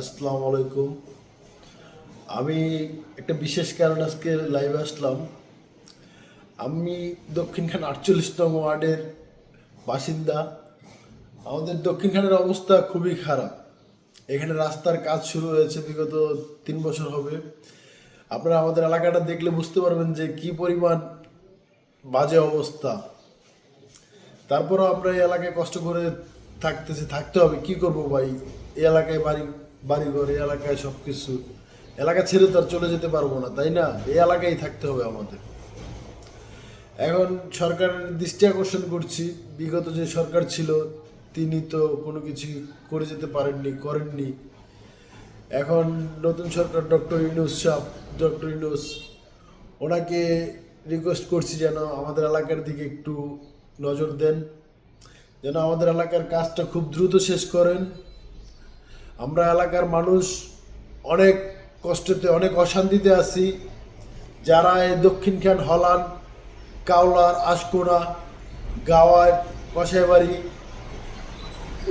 আসসালামু আলাইকুম। আমি একটা বিশেষ কারণ আজকে লাইভে আসলাম। আমি দক্ষিণখান আটচল্লিশতম ওয়ার্ডের বাসিন্দা। আমাদের দক্ষিণখানের অবস্থা খুবই খারাপ। এখানে রাস্তার কাজ শুরু হয়েছে, বিগত তিন বছর হবে। আপনারা আমাদের এলাকাটা দেখলে বুঝতে পারবেন যে কি পরিমাণ বাজে অবস্থা। তারপরও আমরা এই এলাকায় কষ্ট করে থাকতেছি, থাকতে হবে। কি করব ভাই? এই এলাকায় বাড়ি বাড়ি ঘর এলাকায় সব কিছু এলাকা ছেড়ে তো আর চলে যেতে পারব না, তাই না? এই এলাকায় থাকতে হবে আমাদের। এখন সরকারের দৃষ্টি আকর্ষণ করছি। বিগত যে সরকার ছিল, তিনি তো কোনো কিছু করে যেতে পারেননি, করেননি। এখন নতুন সরকার ডক্টর ইউনুস সাহ ডক্টর ইউনুস, ওনাকে রিকোয়েস্ট করছি যেন আমাদের এলাকার দিকে একটু নজর দেন, যেন আমাদের এলাকার কাজটা খুব দ্রুত শেষ করেন। আমরা এলাকার মানুষ অনেক কষ্টতে, অনেক অশান্তিতে আছি। যারা এই দক্ষিণখান হলান কাউলার আশকোনা, গাওয়ার কষাইবাড়ি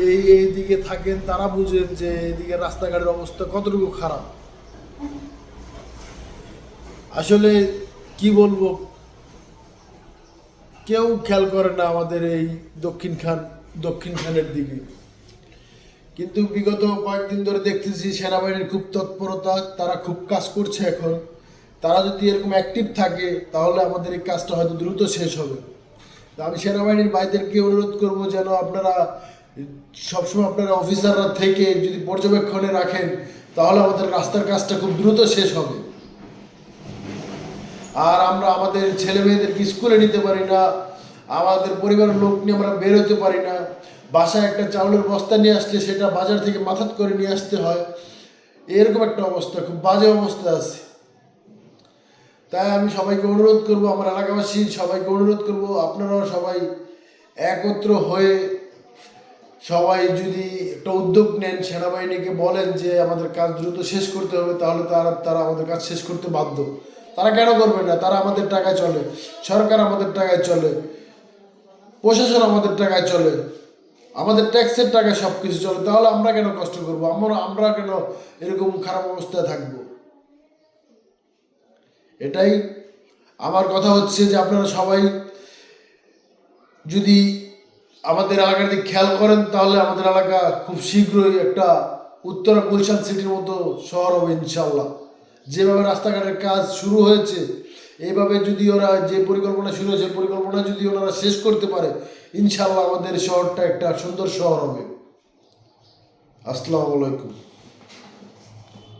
এই এই দিকে থাকেন, তারা বুঝেন যে এদিকে রাস্তাঘাটের অবস্থা কতটুকু খারাপ। আসলে কি বলব? কেউ খেয়াল করে না আমাদের এই দক্ষিণ খান, দক্ষিণ খানের দিকে। কিন্তু বিগত কয়েকদিন ধরে দেখতেছি সেনাবাহিনীর খুব তৎপরতা, তারা খুব কাজ করছে এখন। তারা যদি এরকম অ্যাক্টিভ থাকে, তাহলে আমাদের এই কাজটা হয়তো দ্রুত শেষ হবে। তো আমি সেনাবাহিনীর ভাইদেরকে অনুরোধ করব যেন আপনারা, সবসময় আপনারা অফিসাররা থেকে যদি পর্যবেক্ষণে রাখেন, তাহলে আমাদের রাস্তার কাজটা খুব দ্রুত শেষ হবে। আর আমরা আমাদের ছেলে মেয়েদেরকে স্কুলে নিতে পারি না, আমাদের পরিবারের লোক নিয়ে আমরা বের হতে পারি না। বাসায় একটা চাউলের বস্তা নিয়ে আসলে সেটা বাজার থেকে মাথাত করে নিয়ে আসতে হয়। এরকম একটা অবস্থা, খুব বাজে অবস্থা আছে। তাই আমি সবাইকে অনুরোধ করব, আমার এলাকাবাসী সবাইকে অনুরোধ করব, আপনারাও সবাই একত্র হয়ে সবাই যদি একটা উদ্যোগ নেন সেনাবাহিনীকে বলেন যে আমাদের কাজ দ্রুত শেষ করতে হবে, তাহলে তারা তারা আমাদের কাজ শেষ করতে বাধ্য। তারা কেন করবে না? তারা আমাদের টাকায় চলে, সরকার আমাদের টাকায় চলে, প্রশাসন আমাদের টাকায় চলে। আমাদের ট্যাক্সের টাকা সব কিছু চলে, তাহলে আমরা কেন কষ্ট করব? আমরা আমরা কেন এরকম খারাপ অবস্থায় থাকব? এটাই আমার কথা হচ্ছে যে আপনারা সবাই যদি আমাদের এলাকার দিকে খেয়াল করেন, তাহলে আমাদের এলাকা খুব শীঘ্রই একটা উত্তরা গুলশান সিটির মতো শহর হবে ইনশাল্লাহ যেভাবে রাস্তাঘাটের কাজ শুরু হয়েছে, এইভাবে যদি ওরা যে পরিকল্পনা শুরু হয়েছে পরিকল্পনা যদি ওনারা শেষ করতে পারে ইনশাল্লাহ আমাদের শহরটা একটা সুন্দর শহর হবে। আসসালামু আলাইকুম।